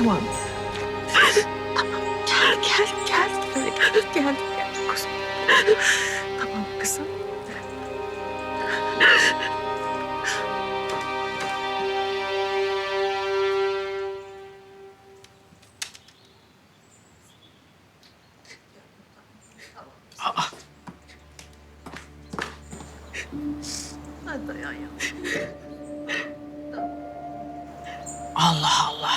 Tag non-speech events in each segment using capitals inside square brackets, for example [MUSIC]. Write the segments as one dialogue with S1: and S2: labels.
S1: tamam. Tamam gel gel gel. Gel gel gel kuzum. Tamam kızım. Hadi dayan ya.
S2: Allah Allah.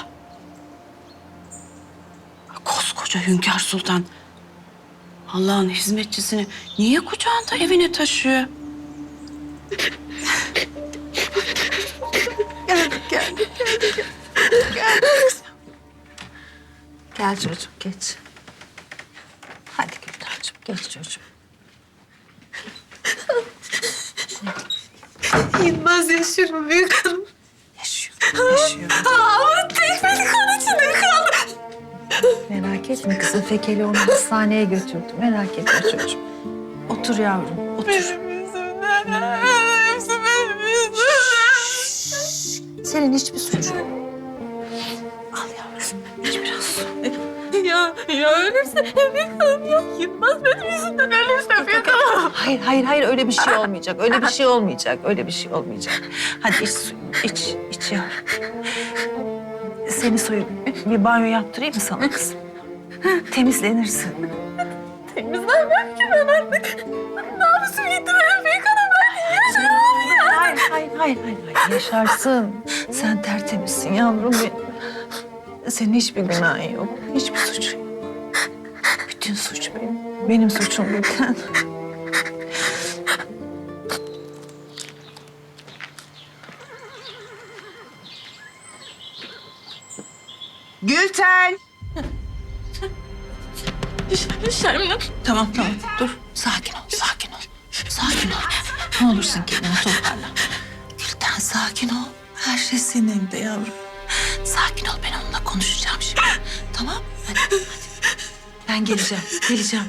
S2: Koskoca Hünkar Sultan. Allah'ın hizmetçisini niye kucağında evine taşıyor?
S1: Geldik geldik. Geldik kızım. Gel çocuğum geç. Hadi Güldar'cığım geç çocuğum.
S3: Yılmaz yaşıyorum büyük hanım.
S1: Yaşıyor, yaşıyor. Etme kızım. Fekeli onu hastaneye götürdü. Merak etme çocuğum. Otur yavrum, otur.
S3: Benim yüzümden. Hepsi benim yüzümden.
S1: Senin hiçbir suçun yok. Al yavrum, iç biraz su.
S3: Ya, ya ölürse büyük hanım ya. Yılmaz benim yüzümden ölürse hanım.
S1: Hayır, hayır, hayır. Öyle bir şey olmayacak. Öyle bir şey olmayacak. Öyle bir şey olmayacak. Hadi iç suyunu. İç, iç yavrum. Seni soyup bir banyo yaptırayım mı sana kızım? Temizlenirsin.
S3: Temizlenmem ki ben artık. Namusum gitti benim hanım. Ben yaşamam ya.
S1: Hayır, hayır, hayır, hayır, hayır. Yaşarsın. Sen tertemizsin yavrum benim. Senin hiçbir günahın yok. Hiçbir suçun yok. Bütün suç benim. Benim suçum Gülten.
S2: Gülten!
S3: Şermin.
S1: Tamam, tamam. Dur. Sakin ol, sakin ol. Sakin ol. Ne olursun kendini toparla. Gülten sakin ol. Her şey senin elinde yavrum. Sakin ol. Ben onunla konuşacağım şimdi. Tamam? Hadi, hadi. Ben geleceğim, geleceğim.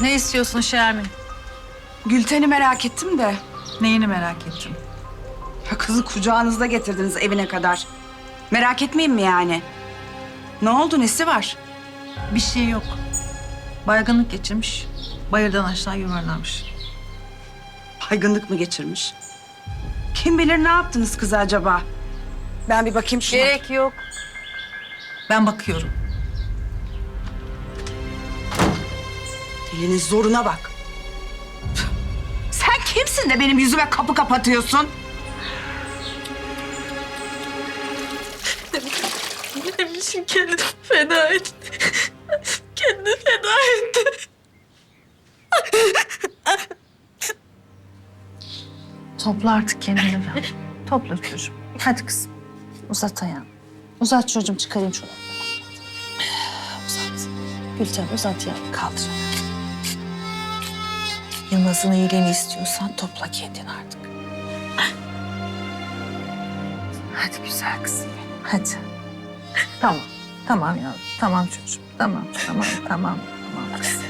S1: Ne istiyorsun Şermin?
S2: Gülten'i merak ettim de.
S1: Neyini merak ettim?
S2: Ya kızı kucağınızda getirdiniz evine kadar. Merak etmeyeyim mi yani? Ne oldu, nesi var?
S1: Bir şey yok. Baygınlık geçirmiş. Bayırdan aşağı yuvarlanmış.
S2: Baygınlık mı geçirmiş? Kim bilir ne yaptınız kıza acaba? Ben bir bakayım şuna.
S1: Gerek yok. Ben bakıyorum.
S2: Dilinin zoruna bak. Sen kimsin de benim yüzüme kapı kapatıyorsun?
S3: Benim için kendini feda etti. Kendini feda etti.
S1: Topla artık kendini. Topla çocuğum. Hadi kızım. Uzat ayağını. Uzat çocuğum çıkarayım şunu. Uzat. Gülcan uzat ya. Kaldır ayağını. Yılmaz'ın iyiliğini istiyorsan topla kendini artık. Hadi güzel kızım benim. Hadi. Tamam. Tamam yavrum. Tamam çocuğum. Tamam. Tamam. Tamam. Tamam kızım.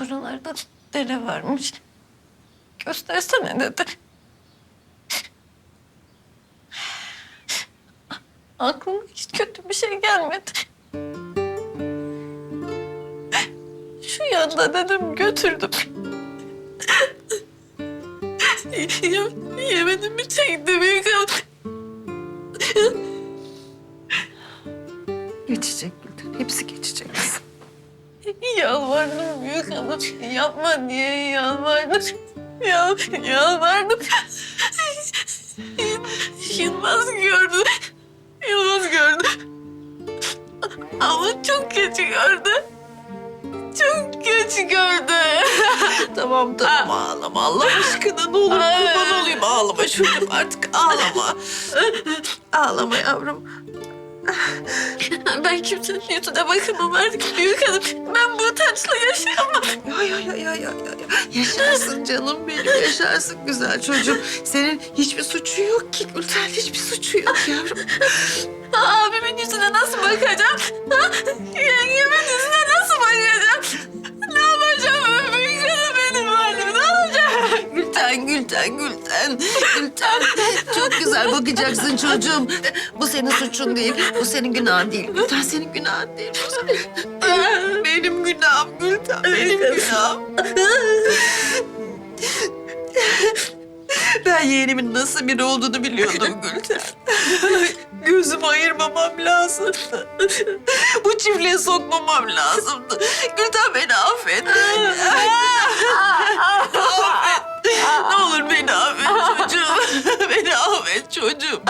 S3: Buralarda dere varmış. Göstersene dedi. Aklıma hiç kötü bir şey gelmedi. Şu yanda dedim götürdüm. Yem, yemenimi çekti hanım.
S1: Geçecek Gülden. Hepsi geçecek.
S3: Yalvardım büyük hanım. Yapma diye yalvardım. Ya, yalvardım. Yılmaz gördü. Yılmaz gördü. Ama çok geç gördü. Çok geç gördü.
S4: Tamam tamam ağlama Allah aşkına ne olur kurban olayım ağlama çocuğum artık ağlama. Ağlama yavrum.
S3: Ben kimsenin yüzüne bakamam artık büyük hanım. Ben bu utançla yaşayamam.
S1: Ay ay ay ay ay. ay. Yaşarsın canım benim yaşarsın güzel çocuğum. Senin hiçbir suçu yok ki Gülten hiçbir suçu yok yavrum.
S3: Abimin yüzüne nasıl bakacağım? Ha? Yengemin yüzüne nasıl bakacağım?
S1: Gülten Gülten Gülten Gülten çok güzel bakacaksın çocuğum. Bu senin suçun değil. Bu senin günahın değil. Gülten senin günahın değil. Bu senin- Benim günahım Gülten benim günahım. Ben yeğenimin nasıl biri olduğunu biliyordum Gülten. Gözümü ayırmamam lazımdı. Bu çiftliğe sokmamam lazımdı. Gülten beni affet. [LAUGHS] affet. Ne olur beni affet çocuğum. [LAUGHS] Beni affet çocuğum.